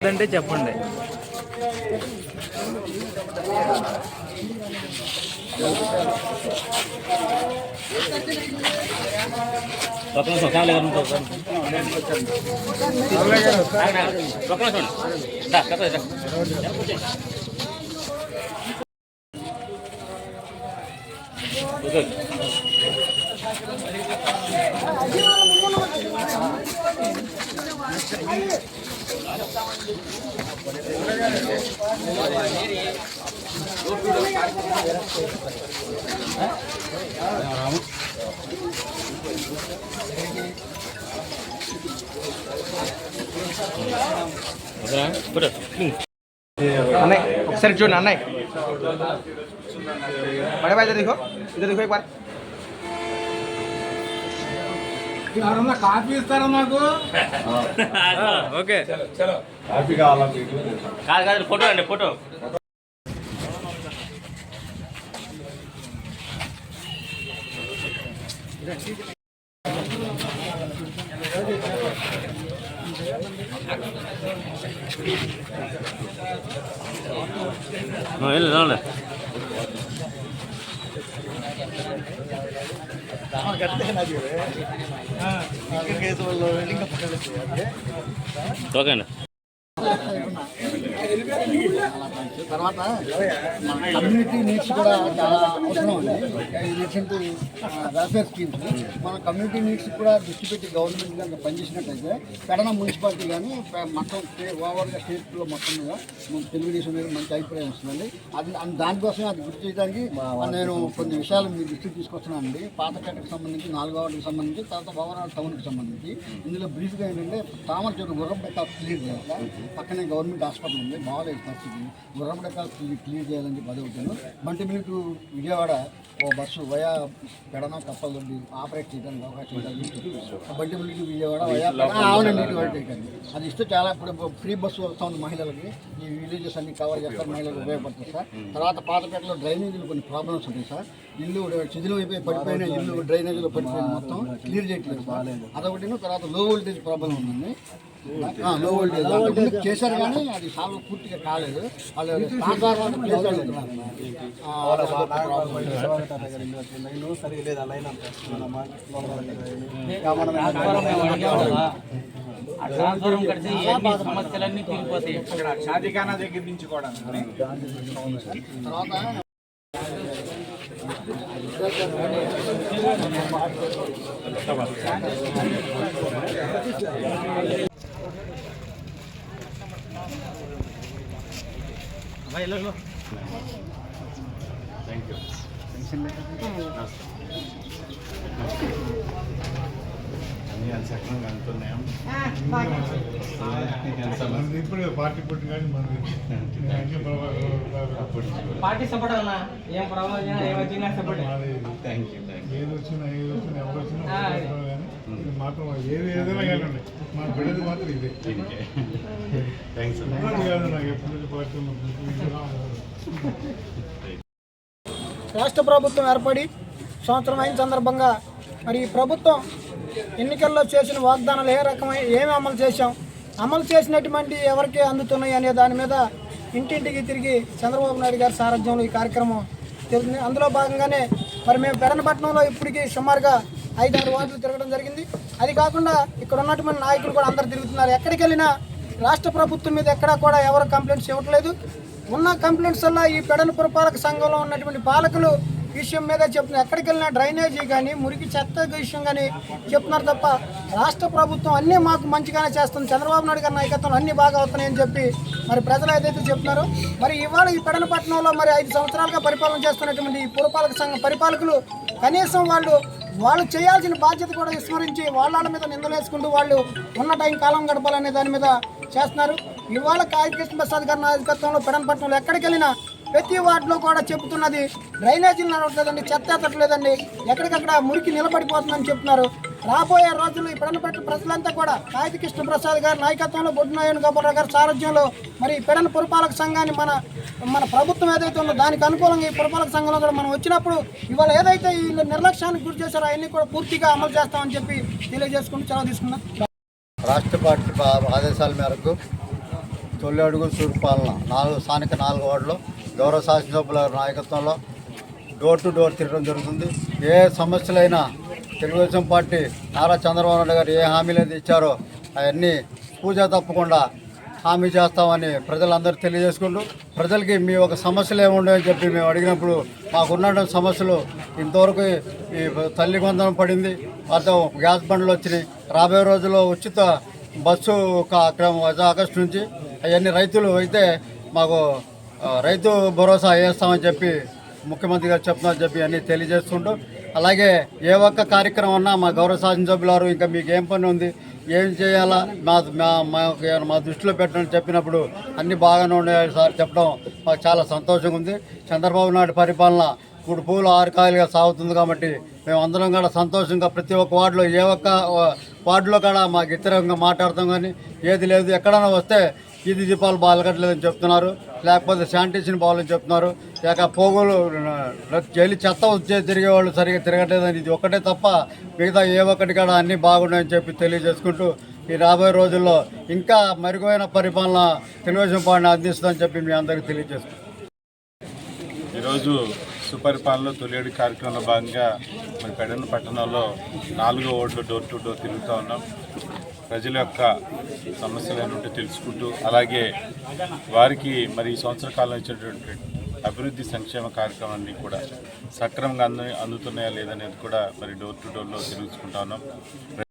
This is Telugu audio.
అంటే చెప్పండి. ఒక్క నిమిషం ఫ్యామిలీ గారు చూడండి సార్. ఒక్క నిమిషం దా, చెప్పండి, దా. ఓకే. ఓకేనా? కూర్చో. अनय सर जो अनय बड़े भाई इधर देखो इधर देखो एक बार ఎవరన్నా కాఫీ ఇస్తారా మాకు ఓకే కాదు కాదు ఫోటో అండి ఫోటో వెళ్ళి రాలే Okay అండి తర్వాత కమ్యూనిటీ నీడ్స్ కూడా చాలా అవసరం ఉంది రీసెంట్ వెల్ఫేర్ స్కీమ్స్ మన కమ్యూనిటీ నీడ్స్ కూడా దృష్టి పెట్టి గవర్నమెంట్ కనుక పనిచేసినట్టయితే పెడన మున్సిపాలిటీ కానీ మొత్తం ఓవర్గా స్టేట్లో మొత్తం మీద తెలుగుదేశం మీద మంచి అభిప్రాయం వస్తుందండి. అది అది దానికోసం అది గుర్తు చేయడానికి నేను కొన్ని విషయాలు మీ దృష్టికి తీసుకొస్తున్నానండి. పాతపేటకు సంబంధించి నాలుగో వార్డుకి సంబంధించి తర్వాత ఓవరాల్ టౌన్కి సంబంధించి. ఇందులో బ్రీఫ్గా ఏంటంటే తామర చెట్టు గుర్రపెట్ట క్లియర్ చేయాలి పక్కనే గవర్నమెంట్ హాస్పిటల్ ఉంది బాగాలేదు పరిస్థితి. గుర్రపెట్ట క్లియర్ చేయాలని చెప్పి అడుగుతాను Bantumilli to Vijayawada oh bus via Pedana Kappaladoddi operate చేయడానికి అవకాశం ఉంటుంది బంటిమిల్లి టు విజయవాడ వయా అవునండి అది ఇస్తే చాలా ఇప్పుడు ఫ్రీ బస్సు వస్తూ ఉంది మహిళలకి. ఈ విలేజెస్ అన్ని కవర్ చేస్తారు మహిళలకు ఉపయోగపడుతుంది సార్. తర్వాత పాతపేటలో డ్రైనేజీలు కొన్ని ప్రాబ్లమ్స్ ఉంటాయి సార్. ఇల్లు చిదిలో అయిపోయి పడిపోయిన ఇల్లు డ్రైనేజీలో పడిపోయిన మొత్తం క్లియర్ చేయట్లేదు సార్. అదొకటి తర్వాత లో వోల్టేజ్ ప్రాబ్లం ఉందండి. లో వోల్టేజ్ చేశారు కానీ అది సాల్వ్ పూర్తిగా కాలేదు వాళ్ళు ట్రాన్స్ఫార్మర్ problem. ట్రాన్స్ఫారం కడితే ఎన్ని సమస్యలన్నీ తీరిపోతాయి షాదీఖానా దగ్గర నుంచి కూడా తర్వాత ఇప్పుడు పార్టీ పుట్టి కానీ ప్రభావం పార్టీ సపోర్ట్ అన్నా? ఏం ప్రాబ్లం ఏం వచ్చినా సపోర్ట్. థ్యాంక్ యూ థ్యాంక్ ఏది వచ్చినా ఏది వచ్చినా ఎవరు వచ్చినా మాత్రం ఏది ఏదైనా కానీ మా బిడ్డది మాత్రం ఇదే. థ్యాంక్స్ ఇంకోటి కాదు నాకు ఎప్పుడు పార్టీ రాష్ట్ర ప్రభుత్వం ఏర్పడి సంవత్సరం అయిన సందర్భంగా మరి ఈ ప్రభుత్వం ఎన్నికల్లో చేసిన వాగ్దానాలు ఏ రకమైన ఏమి అమలు చేశాం? అమలు చేసినటువంటి ఎవరికి అందుతున్నాయి అనే దాని మీద ఇంటింటికి తిరిగి చంద్రబాబు నాయుడు గారి సారథ్యంలో ఈ కార్యక్రమం జరుగుతుంది. అందులో భాగంగానే మరి మేము పెరనపట్నంలో ఇప్పటికీ సుమారుగా ఐదు ఆరు వార్డులు తిరగడం జరిగింది. అది కాకుండా ఇక్కడ ఉన్నటువంటి నాయకులు కూడా అందరు తిరుగుతున్నారు. ఎక్కడికి వెళ్ళినా రాష్ట్ర ప్రభుత్వం మీద ఎక్కడా కూడా ఎవరు కంప్లైంట్స్ ఇవ్వట్లేదు. ఉన్న కంప్లైంట్స్ వల్ల ఈ పెడల పురపాలక సంఘంలో ఉన్నటువంటి పాలకులు విషయం మీద చెప్తున్నారు. ఎక్కడికి వెళ్ళినా డ్రైనేజీ కానీ మురికి చెత్త విషయం కానీ చెప్తున్నారు తప్ప రాష్ట్ర ప్రభుత్వం అన్నీ మాకు మంచిగానే చేస్తుంది. చంద్రబాబు నాయుడు గారి నాయకత్వం అన్నీ బాగా అవుతున్నాయని చెప్పి మరి ప్రజలు ఏదైతే చెప్తున్నారో మరి ఇవాళ ఈ పెడనపట్నంలో మరి ఐదు సంవత్సరాలుగా పరిపాలన చేస్తున్నటువంటి ఈ పురపాలక సంఘ పరిపాలకులు కనీసం వాళ్ళు వాళ్ళు చేయాల్సిన బాధ్యత కూడా విస్మరించి వాళ్ళ మీద నిందలేసుకుంటూ వాళ్ళు ఉన్న టైం కాలం గడపాలనే దాని మీద చేస్తున్నారు. ఇవాళ కాళీకృష్ణ కృష్ణ ప్రసాద్ గారి నాయకత్వంలో పెడంపట్నంలో ఎక్కడికి వెళ్ళినా ప్రతి వార్డులో కూడా చెబుతున్నది డ్రైనేజీలు నడవట్లేదండి చెత్త ఎత్తట్లేదండి ఎక్కడికక్కడ మురికి నిలబడిపోతుందని చెప్తున్నారు. రాబోయే రోజుల్లో ఈ ప్రజలంతా కూడా కాగిత కృష్ణప్రసాద్ గారి నాయకత్వంలో బొడ్డునారాయణ గోపాలరావు గారి సారథ్యంలో మరి ఈ పెడన పురపాలక సంఘాన్ని మన మన ప్రభుత్వం ఏదైతే ఉందో దానికి అనుకూలంగా ఈ పురపాలక సంఘంలో కూడా మనం వచ్చినప్పుడు ఇవాళ ఏదైతే ఈ నిర్లక్ష్యానికి గురి చేశారో అవన్నీ కూడా పూర్తిగా అమలు చేస్తామని చెప్పి తెలియజేసుకుంటూ సెలవు తీసుకున్నాం రాష్ట్ర పార్టీ ఆదేశాల మేరకు తొలి అడుగు సూర్పాలన నాలుగు స్థానిక నాలుగు వార్డులో గౌరవ శాసనసభ్యుల నాయకత్వంలో డోర్ టు డోర్ తిరగడం జరుగుతుంది. ఏ సమస్యలైనా తెలుగుదేశం పార్టీ నారా చంద్రబాబు నాయుడు గారు ఏ హామీలు అయితే ఇచ్చారో అవన్నీ పూజ తప్పకుండా హామీ చేస్తామని ప్రజలందరూ తెలియజేసుకుంటూ ప్రజలకి మీ ఒక సమస్యలు ఏముండవని చెప్పి మేము అడిగినప్పుడు మాకున్న సమస్యలు ఇంతవరకు ఈ తల్లి కొందరం పడింది మొత్తం గ్యాస్ బండ్లు వచ్చినాయి. రాబోయే రోజుల్లో ఉచిత బస్సు కార్యక్రమం ఆగస్టు నుంచి అవన్నీ రైతులు అయితే మాకు రైతు భరోసా వేస్తామని చెప్పి ముఖ్యమంత్రి గారు చెప్తున్నారు చెప్పి అన్నీ తెలియజేస్తుండు. అలాగే ఏ ఒక్క కార్యక్రమం ఉన్నా మా గౌరవ శాసనసభ్యులు వారు ఇంకా మీకు ఏం పని ఉంది ఏం చేయాలా మా మా మాకు మా దృష్టిలో పెట్టడం చెప్పినప్పుడు అన్నీ బాగానే ఉన్నాయి సార్ చెప్పడం మాకు చాలా సంతోషంగా ఉంది. చంద్రబాబు నాయుడు పరిపాలన ఇప్పుడు పూలు ఆరకాయలుగా సాగుతుంది కాబట్టి మేము అందరం కూడా సంతోషంగా ప్రతి ఒక్క వార్డులో ఏ ఒక్క వార్డులో కూడా మాకు వ్యతిరేకంగా మాట్లాడతాం కానీ ఏది లేదు. ఎక్కడైనా వస్తే ఇది దీపాలు బాగలగట్లేదని చెప్తున్నారు. లేకపోతే శానిటేషన్ బాగాలని చెప్తున్నారు. లేక పోగులు జైలు చెత్త వచ్చే తిరిగే వాళ్ళు సరిగా తిరగట్లేదని ఇది ఒక్కటే తప్ప మిగతా ఏ ఒక్కటి కూడా అన్నీ బాగున్నాయని చెప్పి తెలియజేసుకుంటూ ఈ రాబోయే రోజుల్లో ఇంకా మెరుగైన పరిపాలన తెలుగుదేశం పార్టీని అందిస్తుందని చెప్పి మీ అందరికీ తెలియజేస్తాం ఈరోజు సుపరిపాలనలో తొలియడి కార్యక్రమంలో భాగంగా మరి పెడన పట్టణంలో నాలుగో ఓట్లు డోర్ టు డోర్ తిరుగుతూ ఉన్నాం. ప్రజల యొక్క సమస్యలు ఏంటంటే తెలుసుకుంటూ అలాగే వారికి మరి ఈ సంవత్సర కాలం ఇచ్చినటువంటి అభివృద్ధి సంక్షేమ కార్యక్రమాన్ని కూడా సక్రమంగా అందు అందుతున్నాయా లేదనేది కూడా మరి డోర్ టు డోర్లో తెలుసుకుంటా ఉన్నాం.